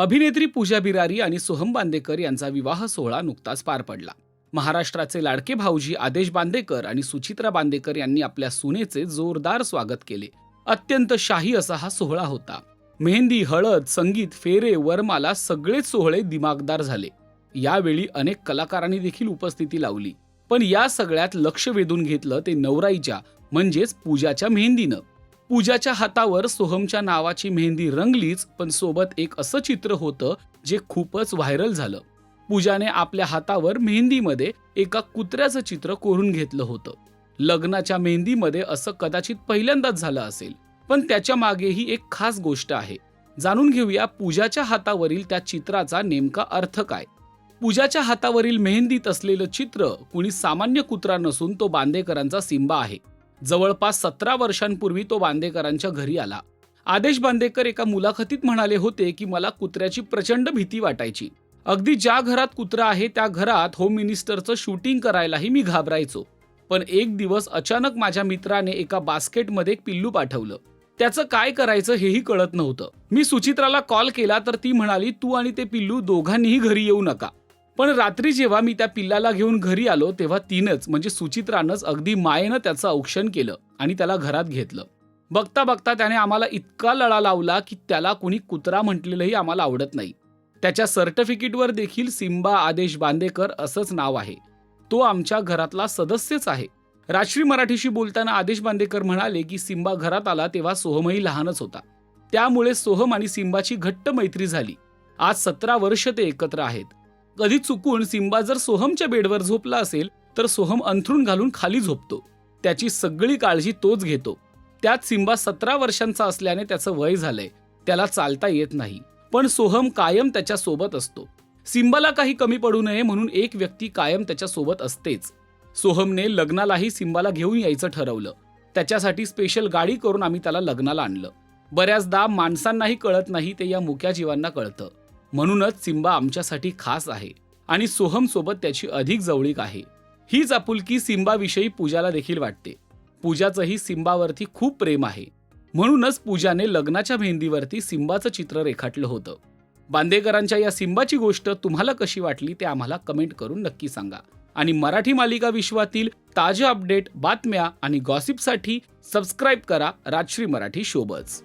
अभिनेत्री पूजा बिरारी आणि सोहम बांदेकर यांचा विवाह सोहळा नुकताच पार पडला. महाराष्ट्राचे लाडके भाऊजी आदेश बांदेकर आणि सुचित्रा बांदेकर यांनी आपल्या सुनेचे जोरदार स्वागत केले. अत्यंत शाही असा हा सोहळा होता. मेहंदी हळद संगीत फेरे वरमाला सगळेच सोहळे दिमागदार झाले. यावेळी अनेक कलाकारांनी देखील उपस्थिती लावली. पण या सगळ्यात लक्ष वेधून घेतलं ते नवराईच्या म्हणजेच पूजाच्या मेहंदीनं. पूजाच्या हातावर सोहमच्या नावाची मेहंदी रंगलीच पण सोबत एक असं चित्र होतं जे खूपच व्हायरल झालं. पूजाने आपल्या हातावर मेहंदीमध्ये एका कुत्र्याचं चित्र कोरून घेतलं होतं. लग्नाच्या मेहंदीमध्ये असं कदाचित पहिल्यांदाच झालं असेल पण त्याच्या मागेही एक खास गोष्ट आहे. जाणून घेऊया पूजाच्या हातावरील त्या चित्राचा नेमका अर्थ काय. पूजाच्या हातावरील मेहंदीत असलेलं चित्र कुणी सामान्य कुत्रा नसून तो बांदेकरांचा सिंबा आहे. जवळपास सतरा वर्षांपूर्वी तो बांदेकरांच्या घरी आला. आदेश बांदेकर एका मुलाखतीत म्हणाले होते की मला कुत्र्याची प्रचंड भीती वाटायची. अगदी ज्या घरात कुत्रा आहे त्या घरात होम मिनिस्टरचं शूटिंग करायलाही मी घाबरायचो. पण एक दिवस अचानक माझ्या मित्राने एका बास्केटमध्ये एक पिल्लू पाठवलं. त्याचं काय करायचं हेही कळत नव्हतं. मी सुचित्राला कॉल केला तर ती म्हणाली तू आणि ते पिल्लू दोघांनीही घरी येऊ नका. पण रात्री जेव्हा मी त्या पिल्लाला घेऊन घरी आलो तेव्हा तिनंच म्हणजे सुचित्रानंच अगदी मायेनं त्याचं औक्षण केलं आणि त्याला घरात घेतलं. बघता बघता त्याने आम्हाला इतका लळा लावला की त्याला कुणी कुत्रा म्हटलेलंही आम्हाला आवडत नाही. त्याच्या सर्टिफिकेटवर देखील सिम्बा आदेश बांदेकर असंच नाव आहे. तो आमच्या घरातला सदस्यच आहे. राजश्री मराठीशी बोलताना आदेश बांदेकर म्हणाले की सिम्बा घरात आला तेव्हा सोहमही लहानच होता. त्यामुळे सोहम आणि सिम्बाची घट्ट मैत्री झाली. आज सतरा वर्ष ते एकत्र आहेत. कधी चुकून सिम्बा जर सोहमच्या बेडवर झोपला असेल तर सोहम अंथरून घालून खाली झोपतो. त्याची सगळी काळजी तोच घेतो. त्यात सिम्बा सतरा वर्षांचा असल्याने त्याचं वय झालंय. त्याला चालता येत नाही. पण सोहम कायम त्याच्या सोबत असतो. सिम्बाला काही कमी पडू नये म्हणून एक व्यक्ती कायम त्याच्या सोबत असतेच. सोहमने लग्नालाही सिम्बाला घेऊन यायचं ठरवलं. त्याच्यासाठी स्पेशल गाडी करून आम्ही त्याला लग्नाला आणलं. बऱ्याचदा माणसांनाही कळत नाही ते या मुक्या जीवांना कळतं. म्हणूनच सिम्बा आमच्यासाठी खास आहे आणि सोहम सोबत त्याची अधिक जवळीक आहे. हीच आपुलकी सिम्बाविषयी पूजाला देखील वाटते. पूजाचंही सिम्बावरती खूप प्रेम आहे. म्हणूनच पूजाने लग्नाच्या मेहंदीवरती सिम्बाचं चित्र रेखाटलं होतं. बांदेकरांच्या या सिम्बाची गोष्ट तुम्हाला कशी वाटली ते आम्हाला कमेंट करून नक्की सांगा. आणि मराठी मालिका विश्वातील ताज्या अपडेट बातम्या आणि गॉसिपसाठी सबस्क्राईब करा राजश्री मराठी शोबज.